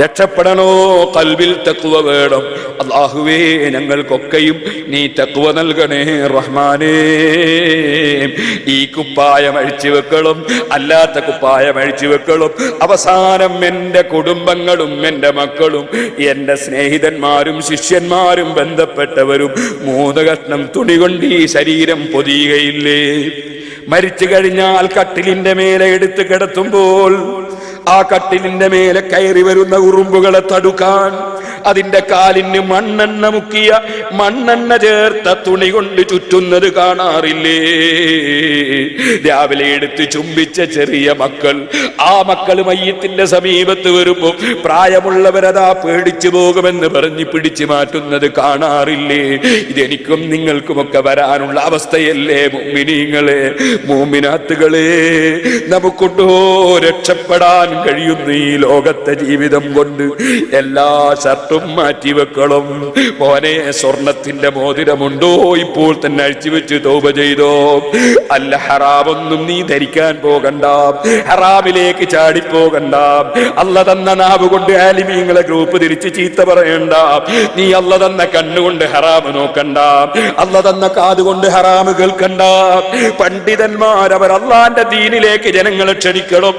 രക്ഷപ്പെടണോ? കൽവിൽ തക്കുവ വേണം. അള്ളാഹുവേ ഞങ്ങൾക്കൊക്കെയും നീ തക്കുവ നൽകണേ റഹ്മാനേ. ഈ കുപ്പായം അഴിച്ചു വെക്കളും അല്ലാത്ത കുപ്പായം അഴിച്ചു വെക്കളും അവസാനം എന്റെ കുടുംബങ്ങളും എന്റെ മക്കളും എന്റെ സ്നേഹിതന്മാരും ശിഷ്യന്മാരും ബന്ധപ്പെട്ടവരും മൂന്ന് കഷ്ണം തുണി കൊണ്ട് ഈ ശരീരം പൊതിയുകയില്ലേ? മരിച്ചു കഴിഞ്ഞാൽ കട്ടിലിന്റെ മേലെ എടുത്ത് കിടത്തുമ്പോൾ ആ കട്ടിലിന്റെ മേലെ കയറി വരുന്ന ഉറുമ്പുകളെ തടുക്കാൻ അതിന്റെ കാലിന് മണ്ണെണ്ണ മുക്കിയ മണ്ണെണ്ണ ചേർത്ത തുണി കൊണ്ട് ചുറ്റുന്നത് കാണാറില്ലേ? രാവിലെ എടുത്ത് ചുംബിച്ച ചെറിയ മക്കൾ ആ മക്കൾ മയ്യത്തിന്റെ സമീപത്ത് വരുമ്പോ പ്രായമുള്ളവരതാ പേടിച്ചു പോകുമെന്ന് പറഞ്ഞ് പിടിച്ചു മാറ്റുന്നത് കാണാറില്ലേ? ഇതെനിക്കും നിങ്ങൾക്കുമൊക്കെ വരാനുള്ള അവസ്ഥയല്ലേ മുമ്മിനീങ്ങളെ മൂമിനാത്തുകളെ നമുക്കുണ്ടോ രക്ഷപ്പെടാൻ കഴിയുന്ന ഈ ലോകത്തെ ജീവിതം കൊണ്ട്. എല്ലാ ഷർട്ടും മാറ്റി വെക്കളും മോനെ സ്വർണത്തിന്റെ മോതിരമുണ്ടോ? ഇപ്പോൾ തന്നെ അഴിച്ചുവെച്ച് തോപ ചെയ്തോ. അല്ല ഹറാമൊന്നും നീ ധരിക്കാൻ പോകണ്ട. ഹറാമിലേക്ക് ചാടിപ്പോകണ്ട. അല്ല തന്ന നാവ് കൊണ്ട് ആലിമീങ്ങളെ ഗ്രൂപ്പ് തിരിച്ച് ചീത്ത പറയണ്ട. നീ അല്ല തന്ന കണ്ണുകൊണ്ട് ഹറാമ് നോക്കണ്ട. അല്ല തന്ന കാതുകൊണ്ട് ഹറാമ് കേൾക്കണ്ട. പണ്ഡിതന്മാരവർ അള്ളാന്റെ ദീനിലേക്ക് ജനങ്ങളെ ക്ഷണിക്കണം.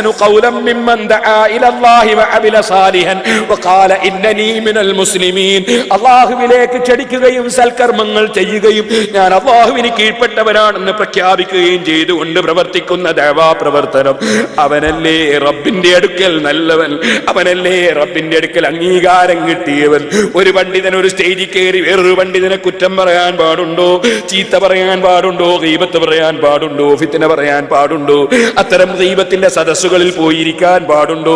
أحسن قولا ممن دعا إلى الله وعمل صالحا وقال إنني من المسلمين അള്ളാഹുവിലേക്ക് ക്ഷണിക്കുകയും സൽക്കർമ്മങ്ങൾ ചെയ്യുകയും ഞാൻ അള്ളാഹുവിന് കീഴ്പ്പെട്ടവനാണെന്ന് പ്രഖ്യാപിക്കുകയും ചെയ്തുകൊണ്ട് പ്രവർത്തിക്കുന്ന ദേവാ പ്രവർത്തനം അവനല്ലേ റബ്ബിന്റെ അടുക്കൽ നല്ലവൻ അവനല്ലേ റബ്ബിന്റെ അടുക്കൽ അംഗീകാരം കിട്ടിയവൻ ഒരു പണ്ഡിതൻ ഒരു സ്റ്റേജിൽ കയറി വേറൊരു പണ്ഡിതനെ കുറ്റം പറയാൻ പാടുണ്ടോ ചീത്ത പറയാൻ പാടുണ്ടോ ഗീബത്ത് പറയാൻ പാടുണ്ടോ ഫിത്തിന പറയാൻ പാടുണ്ടോ അത്തരം ദൈവത്തിന്റെ സദസ്സുകളിൽ പോയിരിക്കാൻ പാടുണ്ടോ?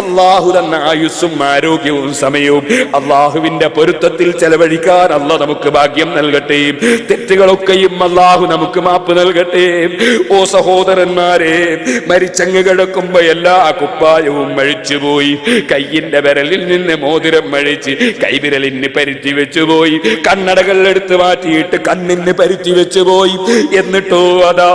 അള്ളാഹു തന്ന ആയുസ്സും ആരോഗ്യവും സമയവും അള്ളാഹുവിന്റെ പൊരുത്തത്തിൽ ചെലവഴിക്കാൻ അല്ല നമുക്ക് ഭാഗ്യം നൽകട്ടെ. തെറ്റുകളൊക്കെയും അള്ളാഹു നമുക്ക് മാപ്പ് നൽകട്ടെ. ഓ സഹോദരന്മാരെ മരിച്ചങ്ങ് കിടക്കുമ്പോ എല്ലാ കുപ്പായവും മഴിച്ചുപോയി കയ്യിന്റെ വിരലിൽ നിന്ന് മോതിരം മഴിച്ച് കൈവിരലിന് പരുത്തി വെച്ചുപോയി. കണ്ണടകൾ എടുത്തു മാറ്റിയിട്ട് കണ്ണിന് പരുത്തി വെച്ചുപോയി. എന്നിട്ടോ അതാ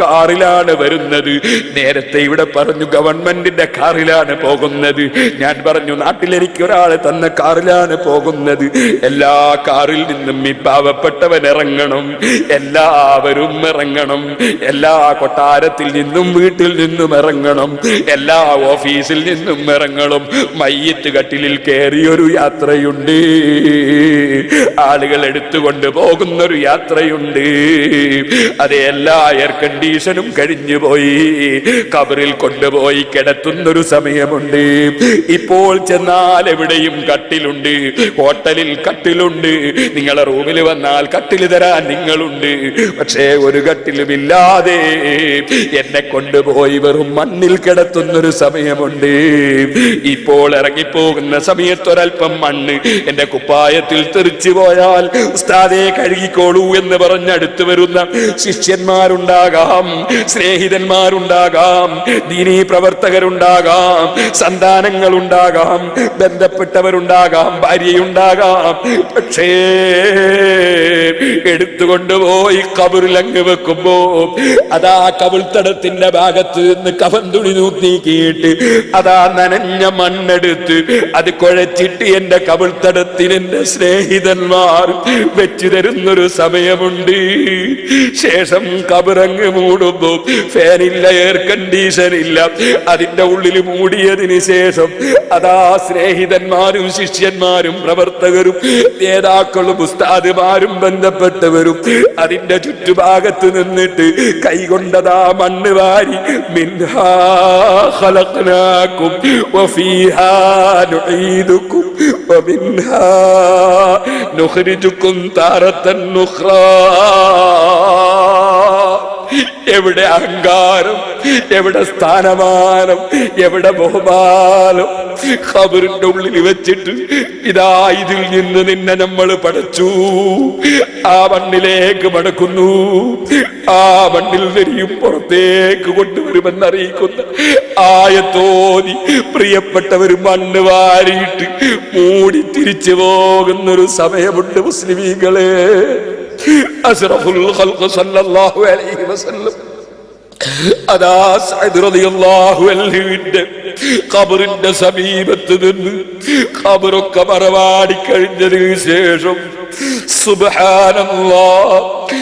കാറിലാണ് വരുന്നത്. നേരത്തെ ഇവിടെ പറഞ്ഞു ഗവൺമെന്റിന്റെ കാറിലാണ് പോകുന്നത്. ഞാൻ പറഞ്ഞു നാട്ടിൽ എനിക്ക് ഒരാളെ തന്ന കാറിലാണ് പോകുന്നത്. എല്ലാ കാറിൽ നിന്നും ഈ പാവപ്പെട്ടവൻ ഇറങ്ങണം. എല്ലാവരും ഇറങ്ങണം. എല്ലാ കൊട്ടാരത്തിൽ നിന്നും വീട്ടിൽ നിന്നും ഇറങ്ങണം. എല്ലാ ഓഫീസിൽ നിന്നും ഇറങ്ങണം. മയ്യത്ത് കട്ടിലിൽ കയറിയൊരു യാത്രയുണ്ട്. ആളുകൾ എടുത്തുകൊണ്ട് പോകുന്നൊരു യാത്രയുണ്ട്. അതെ എല്ലാ എയർ കണ്ടീഷനും കഴിഞ്ഞു പോയി കബറിൽ കൊണ്ടുപോയി കിടത്തുന്നൊരു സമയമുണ്ട്. ഇപ്പോൾ ചെന്നാൽ എവിടെയും കട്ടിലുണ്ട്. ഹോട്ടലിൽ കട്ടിലുണ്ട്. നിങ്ങളെ റൂമിൽ വന്നാൽ കട്ടിൽ തരാൻ നിങ്ങളുണ്ട്. പക്ഷേ ഒരു കട്ടിലുമില്ലാതെ എന്നെ കൊണ്ടുപോയി വെറും മണ്ണിൽ കിടത്തുന്നൊരു സമയമുണ്ട്. ഇപ്പോൾ ഇറങ്ങിപ്പോകുന്ന സമയത്തൊരൽപ്പം മണ്ണ് എന്റെ കുപ്പായത്തിൽ തെറിച്ചു പോയാൽ ഉസ്താദെ കഴുകിക്കോളൂ എന്ന് പറഞ്ഞടുത്ത് വരുന്ന ശിഷ്യന്മാരുണ്ടാകാം സ്നേഹിതന്മാരുണ്ടാകാം ദീനീ പ്രവർത്തകരുണ്ടാകാം സന്താനങ്ങളുണ്ടാകാം ബന്ധപ്പെട്ടവരുണ്ടാകാം ഭാര്യയുണ്ടാകാം. പക്ഷേ എടുത്തുകൊണ്ടുപോയി കബറിലങ്ങ് വെക്കുമ്പോ അതാ കവിൾത്തടത്തിന്റെ ഭാഗത്ത് നിന്ന് കഫൻ തുണി നീക്കിയിട്ട് അതാ നനഞ്ഞ മണ്ണെടുത്ത് അത് കുഴച്ചിട്ട് എന്റെ കവിൾത്തടത്തിന് എന്റെ സ്നേഹിതന്മാർ വെച്ചു തരുന്നൊരു സമയമുണ്ട്. ശേഷം കബറങ്ങ് മൂടുമ്പോ ഫാനില്ല എയർ കണ്ടീഷൻ ഇല്ല അതിന്റെ ഉള്ളിൽ മൂടിയതിന് ശേഷം അതാ സ്നേഹിതന്മാരും ശിഷ്യന്മാരും പ്രവർത്തകരും നേതാക്കളും ഉസ്താദുമാരും ബന്ധപ്പെട്ടവരും അതിന്റെ ചുറ്റുഭാഗത്ത് നിന്നിട്ട് കൈകൊണ്ടതാ മണ്ണ് വാരി മിൻഹാ ഖലഖ്നാകും വഫീഹാ നുഈദുകും വമിൻഹാ നുഖ്രിജുകും താറത്തൻ നുഖ്റാ എവിടെ അഹങ്കാരം എവിടെ സ്ഥാനമാനം എവിടെ ബഹുമാനം? ഖബറിന്റെ ഉള്ളിൽ വെച്ചിട്ട് ഇതാ ഇതിൽ നിന്ന് നിന്നെ നമ്മൾ പഠിച്ചു ആ മണ്ണിലേക്ക് മടക്കുന്നു. ആ മണ്ണിൽ വരിയും പുറത്തേക്ക് കൊണ്ടുവരുമെന്ന് അറിയിക്കുന്ന ആയത്തോതി പ്രിയപ്പെട്ടവർ മണ്ണ് വാരിയിട്ട് മൂടി തിരിച്ചു പോകുന്നൊരു സമയമുണ്ട് മുസ്ലിമീങ്ങളെ അസ്റഫുൽ ഖൽഖ് സല്ലല്ലാഹു അലൈഹി വസല്ലം അതാ സഅദ് റളിയല്ലാഹു അൻഹുവിന്റെ ഖബറിന്റെ സമീപത്ത് നിന്ന് ഖബറൊക്കെ മറവാടി കഴിഞ്ഞതിന് ശേഷം സുബ്ഹാനല്ലാ സുബ്ഹാനല്ലാ സുബ്ഹാനല്ലാ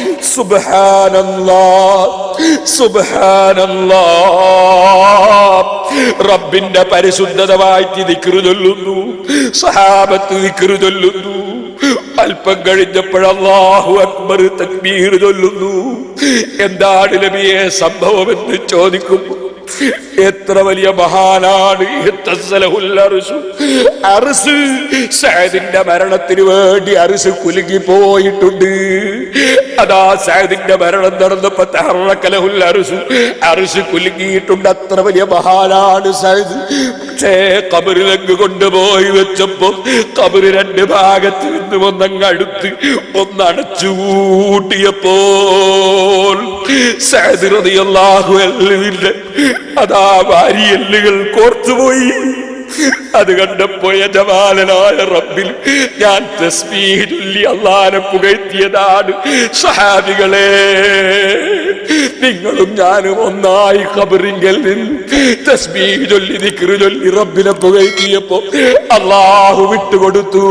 റബ്ബിന്റെ പരിശുദ്ധത വായിച്ച് ചൊല്ലുന്നു സഹാബത്ത് ചൊല്ലുന്നു. അല്പം കഴിഞ്ഞപ്പോഴാഹു അക്ബർ തക്ബീർ ചൊല്ലുന്നു. എന്താണ് നബിയെ സംഭവമെന്ന് ചോദിക്കുമ്പോൾ എത്ര വലിയ മഹാനാണ് മരണത്തിന് വേണ്ടി അറിസ് കുലുങ്ങി പോയിട്ടുണ്ട്. അതാ സഅദിന്റെ മരണം നടന്നപ്പോ തഹറക്കലഹുൽ അർശു. അർശ് കുലുങ്ങിയിട്ടുണ്ട്. അത്ര വലിയ മഹാനാണ് സഅദ്. പക്ഷേ കബറിലങ്ങ് കൊണ്ടുപോയി വെച്ചപ്പോ കബറ് രണ്ട് ഭാഗത്ത് നിന്ന് ഒന്നങ്ങ് അടുത്ത് ഒന്നടച്ചു കൂട്ടിയപ്പോൾ അൻഹുവിന്റെ അതാ വാരിയല്ലുകൾ കോർത്തുപോയി. അത് കണ്ടപ്പോ യജമാനായ റബ്ബിൽ ഞാൻ തസ്ബീഹ് ചൊല്ലി അള്ളാനെ പുകഴ്ത്തിയതാണ്. സഹാബികളെ നിങ്ങളും ഞാനും ഒന്നായി ഖബറിങ്കൽ നിന്ന് തസ്ബീഹ് ചൊല്ലി ദിക്റ് ചൊല്ലി റബ്ബിനെ പുകഴ്ത്തിയപ്പോ അള്ളാഹു വിട്ടുകൊടുത്തു.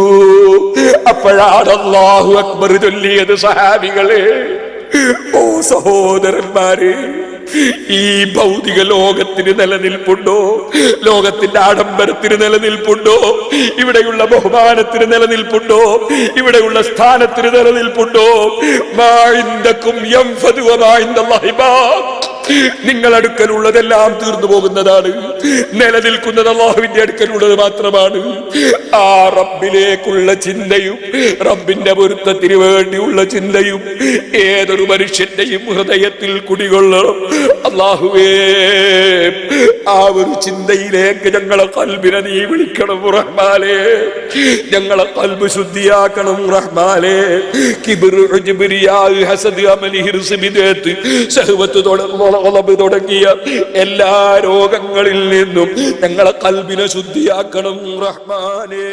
അപ്പോഴാണ് അള്ളാഹു അക്ബർ ചൊല്ലിയത് സഹാബികളെ. ഓ സഹോദരന്മാരെ ഈ ഭൗതിക ലോകത്തിന് നിലനിൽപ്പുണ്ടോ? ലോകത്തിന്റെ ആഡംബരത്തിന് നിലനിൽപ്പുണ്ടോ? ഇവിടെയുള്ള ബഹുമാനത്തിന് നിലനിൽപ്പുണ്ടോ? ഇവിടെയുള്ള സ്ഥാനത്തിന് നിലനിൽപ്പുണ്ടോ? മായിന്തക്കും നിങ്ങൾ അടുക്കലുള്ളതെല്ലാം തീർന്നു പോകുന്നതാണ്. നിലനിൽക്കുന്നത് അള്ളാഹുവിന്റെ അടുക്കലുള്ളത് മാത്രമാണ്. ആ റബ്ബിലേക്കുള്ള ചിന്തയും റബ്ബിന്റെ പൊരുത്തത്തിന് വേണ്ടിയുള്ള ചിന്തയും ഏതൊരു മനുഷ്യന്റെയും ഹൃദയത്തിൽ കുടികൊള്ളണം. അള്ളാഹുവേ ആ ഒരു ചിന്തയിലേക്ക് ഞങ്ങളെ കൽബിനെ നീ വിളിക്കണം റഹ്മാലേ ഞങ്ങളെ കൽബ് ശുദ്ധിയാക്കണം റഹ്മാലേ കിബിർ ഹസദ് അമലി ഹിർസ് ബിദഅത്ത് സഹവത്ത് തുടങ്ങ ഗളബ് തുടങ്ങിയ എല്ലാ രോഗങ്ങളിൽ നിന്നും ഞങ്ങളെ കൽബിനെ ശുദ്ധിയാക്കണം റഹ്മാനേ.